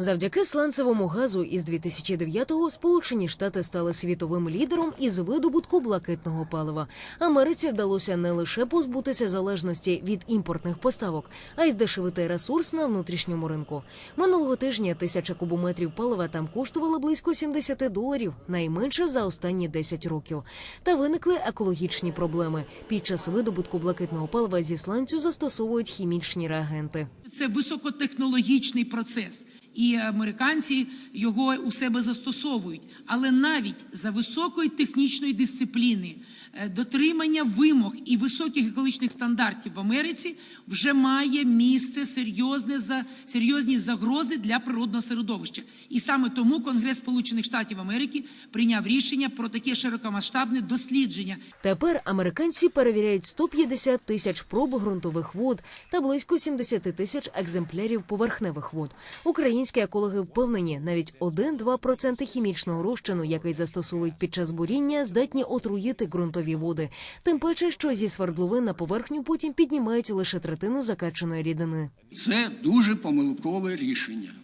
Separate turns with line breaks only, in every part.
Завдяки сланцевому газу із 2009-го Сполучені Штати стали світовим лідером із видобутку блакитного палива. Америці вдалося не лише позбутися залежності від імпортних поставок, а й здешевити ресурс на внутрішньому ринку. Минулого тижня тисяча кубометрів палива там коштувала близько 70 доларів, найменше за останні 10 років. Та виникли екологічні проблеми. Під час видобутку блакитного палива зі сланцю застосовують хімічні реагенти.
Це високотехнологічний процес, і американці його у себе застосовують. Але навіть за високої технічної дисципліни, е, дотримання вимог і високих екологічних стандартів в Америці вже має місце серйозне за серйозні загрози для природного середовища. І саме тому Конгрес Сполучених Штатів Америки прийняв рішення про таке широкомасштабне дослідження
Тепер американці перевіряють 150 тисяч проб ґрунтових вод та близько 70 тисяч екземплярів поверхневих вод. Українські екологи впевнені, навіть 1-2% хімічного розчину, який застосовують під час буріння, здатні отруїти ґрунтові води. Тим паче, що зі свердловин на поверхню потім піднімають лише третину закачаної рідини.
Це дуже помилкове рішення.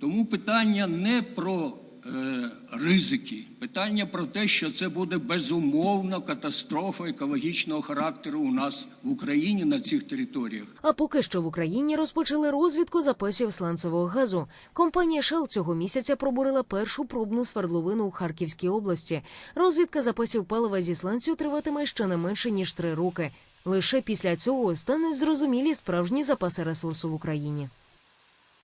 Тому питання не про ризики, питання про те, що це буде безумовно катастрофа екологічного характеру у нас в Україні на цих територіях.
А поки що в Україні розпочали розвідку запасів сланцевого газу. Компанія Shell цього місяця пробурила першу пробну свердловину у Харківській області. Розвідка запасів палива зі сланцю триватиме ще не менше ніж три роки. Лише після цього стануть зрозумілі справжні запаси ресурсу в Україні.